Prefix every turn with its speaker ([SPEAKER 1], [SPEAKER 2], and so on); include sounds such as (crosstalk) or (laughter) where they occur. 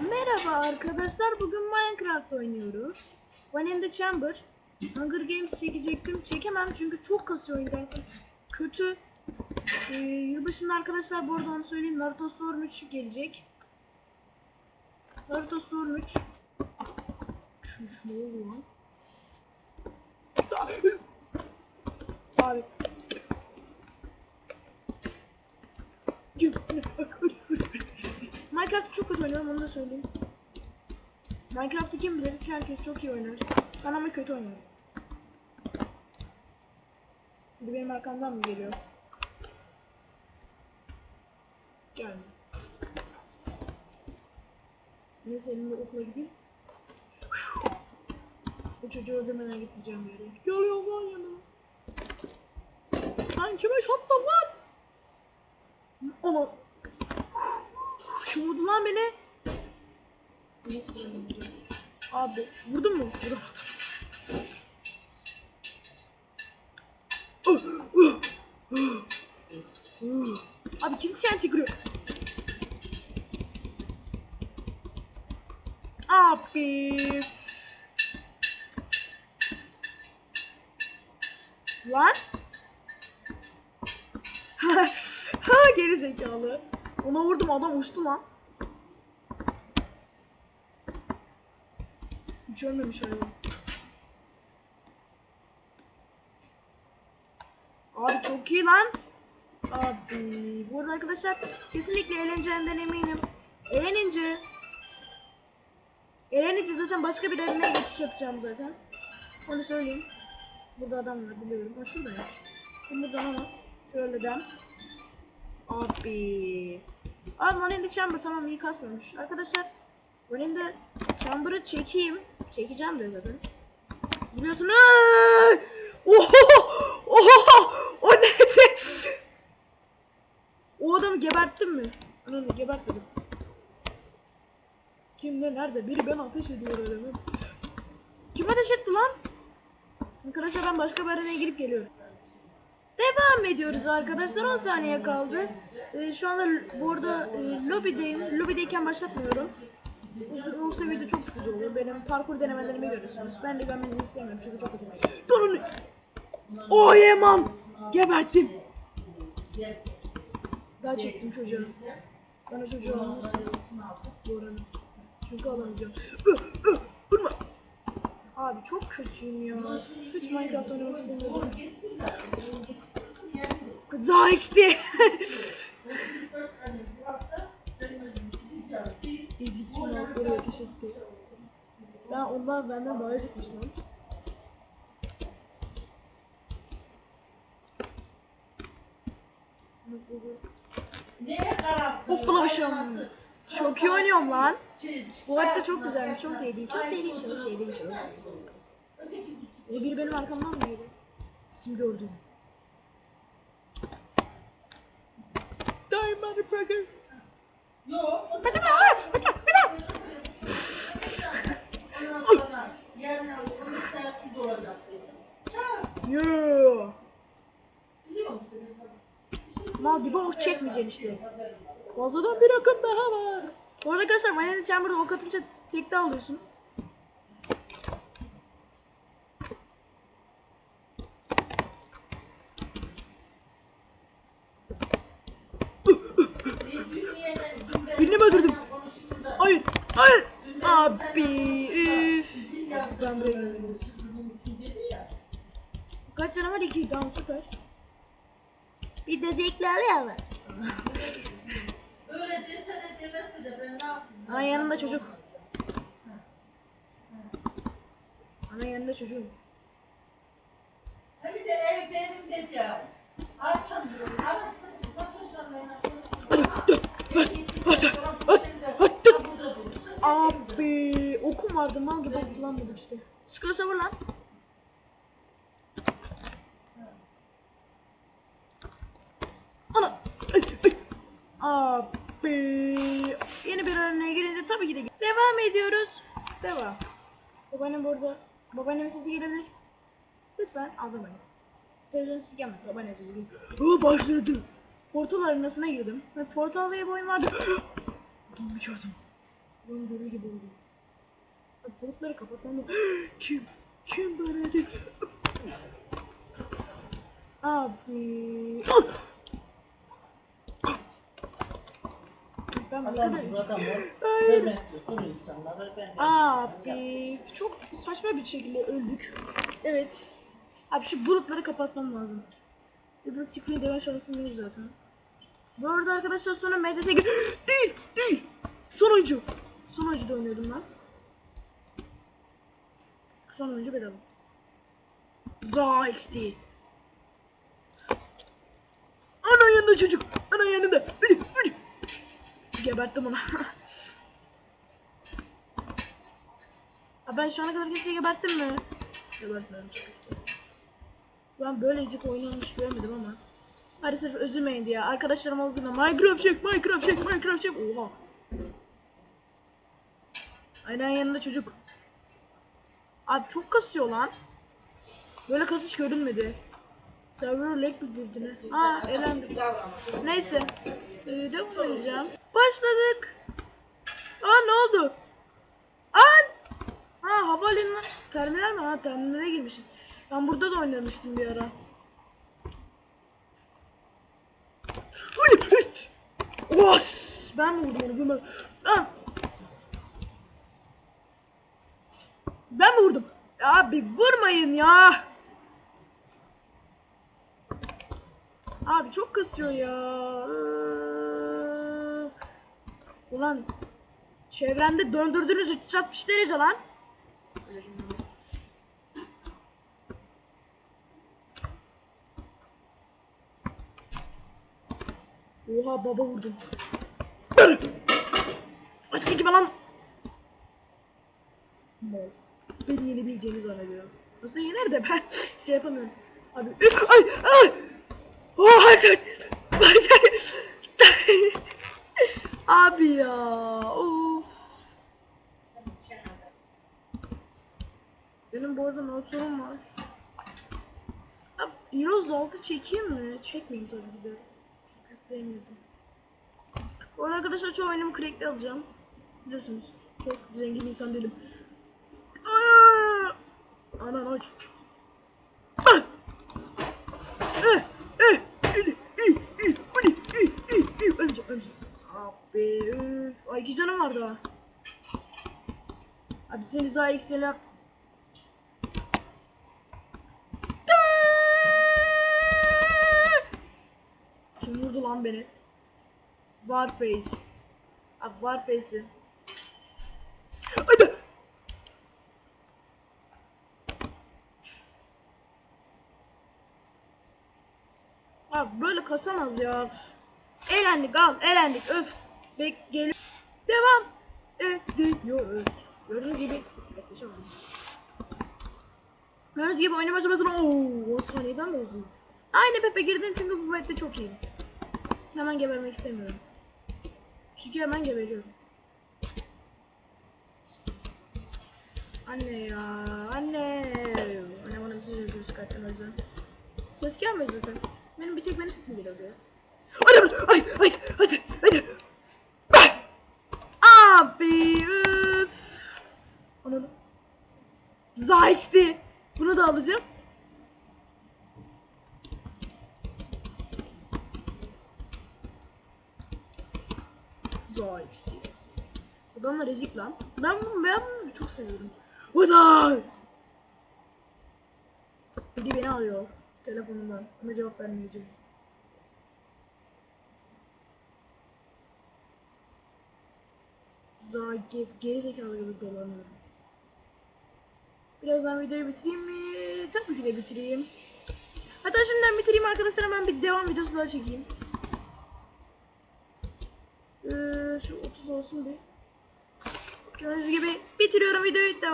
[SPEAKER 1] Merhaba arkadaşlar. Bugün Minecraft oynuyoruz. One in the Chamber. Hunger Games çekecektim. Çekemem çünkü çok kasıyor internet. Kötü. Ee, yılbaşında arkadaşlar bu arada onu söyleyeyim. Naruto Storm 3 gelecek. Naruto Storm 3. Şu, şu ne oluyor lan? Abi. Minecraft'ı çok kötü oynuyorum onu da söyleyeyim. Minecraft'ı kim bilir ki herkes çok iyi oynar. Ben ama kötü oynuyorum. Bir benim arkamdan mı geliyor? Gelme. Neyse elimde okula gideyim. Bu çocuğu öldürmeden gitmeyeceğim bir yere. Geliyor lan yanıma. Lan kime sattın lan? Onu. Kim vurdu lan beni? Abi vurdun mu? Vuramadım. Abi kim TNT kırıyor? Abi. Lan? (laughs) ha geri zekalı. Ona vurdum adam uçtu lan. Hiç ölmemiş hayvan. Abi çok iyi lan. Abi burada arkadaşlar kesinlikle eğleneceğinden eminim. Eğlenince Eğlenince zaten başka bir eline geçiş yapacağım zaten. Onu söyleyeyim. Burada adam var biliyorum. Ha şuradaymış. Şimdi buradan ama şöyle dem. Abi. Abi Money Chamber tamam iyi kasmamış. Arkadaşlar Money de Chamber'ı çekeyim. Çekeceğim de zaten. Biliyorsun. Oho! Oho! O neydi? O adamı geberttin mi? Ananı gebertmedim. Kimde nerede? Biri ben ateş ediyor adamı. Kim ateş etti lan? Arkadaşlar ben başka bir arenaya girip geliyorum. Devam ediyoruz arkadaşlar. 10 saniye kaldı. Ee, şu anda bu arada e, lobideyim. Lobideyken başlatmıyorum. Yoksa video çok sıkıcı olur. Benim parkur denemelerimi görürsünüz. Ben de görmenizi istemiyorum çünkü çok kötü. Durun. O yemem. Geberttim. Daha çektim çocuğu. Bana çocuğu almasın. Bu arada. Çünkü alamayacağım. Vurma. Abi çok kötüyüm ya. Hiç Minecraft oynamak istemiyorum. Za XD. Ezik kim oraya ateş etti. Ben onlar benden daha ezikmiş lan.
[SPEAKER 2] Neye karar?
[SPEAKER 1] Hoplamışım. Çok iyi oynuyorum lan. Bu harita çok güzelmiş. Çok sevdiğim, çok sevdiğim, çok sevdiğim, çok sevdiğim. Biri benim arkamdan mı geliyor? Sim gördüm. Motherfucker.
[SPEAKER 2] Yok.
[SPEAKER 1] Hadi be, hadi,
[SPEAKER 2] sonra yerine onun tarafı doğacak desin.
[SPEAKER 1] Yeah.
[SPEAKER 2] Biliyor musun?
[SPEAKER 1] Lan bir bok çekmeyeceksin işte. Fazladan bir akım daha var. Bu arada arkadaşlar Miami Chamber'da ok atınca tekte alıyorsun. Birini mi öldürdüm? Hayır, hayır. Abi, üf. Ben buraya geldim. Kaç tane var? İki. Tamam süper. Bir de zevkleri ya var.
[SPEAKER 2] Öyle desene demesi de ben ne yapayım?
[SPEAKER 1] Ana yanında çocuk. Ana yanında çocuğum.
[SPEAKER 2] Ha bir de ev benim dedi ya. Akşam diyorum arasın. Fatoşlarla
[SPEAKER 1] Abi okum vardı mal gibi kullanmadık işte. Sıkıyorsa vur lan. Ana. Abi yeni bir arenaya girince tabii ki de devam ediyoruz. Devam. Babaannem burada. Babaannemin sesi gelebilir. Lütfen aldırmayın. Televizyon sesi gelmez. Babaannem sesi geliyor. Aa, başladı. Portal arenasına girdim. Ve portal diye bir oyun vardı. (gasps) Adamı gördüm. Ben deli gibi oldum. Bulutları kapatmam. (gasps) Kim? Kim böyle dedi? (gasps) Abi. (gasps) Ben bu kadar (laughs)
[SPEAKER 2] ben
[SPEAKER 1] Abi çok saçma bir şekilde öldük. Evet. Abi şu bulutları kapatmam lazım. Ya da screen deme şansım yok zaten. Bu arada arkadaşlar sonra MDS değil değil. Son oyuncu. Son oyuncuda oynuyordum ben. Son oyuncu bedava. Za XD. Ana yanında çocuk. Ana yanında. Geberttim onu. (laughs) Aa, ben şu ana kadar kimseyi geberttim mi? Gebertmedim. Ben böyle ezik oynamış görmedim ama. Hadi sırf üzülmeyin diye. Arkadaşlarım olduğunda Minecraft çek, Minecraft çek, Minecraft çek. Oha. Aynen yanında çocuk. Abi çok kasıyor lan. Böyle kasış görünmedi. Server lag mi girdi ne? Aa elendim. Neyse. Ee, devam edeceğim. Başladık. Aa ne oldu? Aa! Ha havalimanı terminal mi? Ha terminale girmişiz. Ben burada da oynamıştım bir ara. Os! Ben vurdum onu? Ben, ben. ben mi vurdum? Abi vurmayın ya. Abi çok kasıyor ya. Ulan çevrende döndürdüğünüz 360 derece lan. Oha baba vurdum. Aslında gibi lan. Mal. Beni yenebileceğini zannediyorum. Aslında yener de ben (laughs) şey yapamıyorum. Abi ay ay. Oh hayır. Hayır. (laughs) Abi ya. Of. Benim bu arada motorum var. Abi, Heroes 6 çekeyim mi? Çekmeyeyim tabii ki de. Çünkü yüklemiyordum. Bu arada arkadaşlar çoğu oyunumu crack'li alacağım. Biliyorsunuz. Çok zengin insan değilim. Ölmeyeceğim, ölmeyeceğim. Abi üf. Ay iki canım var daha. Abi seni daha ekstrem Kim vurdu lan beni? Warface. Abi Warface'i. Hadi. Abi böyle kasamaz ya. Elendik al, elendik öf. Bek gel. Devam ediyoruz. Gördüğünüz gibi yaklaşamadım. Gördüğünüz gibi oynama aşamasına ooo o saniyeden de uzun. Aynı Pepe girdim çünkü bu map'te çok iyi. Hemen gebermek istemiyorum. Çünkü hemen geberiyorum. Anne ya, anne. Anne bana mesaj yazıyor Skype'den o yüzden. Ses gelmiyor zaten. Benim bir tek benim sesim geliyor ya. Ay, ay, ay, hadi, hadi. Abi, üf. Anladım. Zayt'ti. Bunu da alacağım. Zayt diye. Adamlar ezik lan. Ben bunu, ben bunu çok seviyorum. Vada! Biri beni arıyor telefonundan ama cevap vermeyeceğim. Zagi geri zekalı gibi dolanıyorum. Birazdan videoyu bitireyim mi? Tabii ki de bitireyim. Hatta şimdiden bitireyim arkadaşlar hemen bir devam videosu daha çekeyim. Ee, şu 30 olsun bir. Gördüğünüz gibi bitiriyorum videoyu.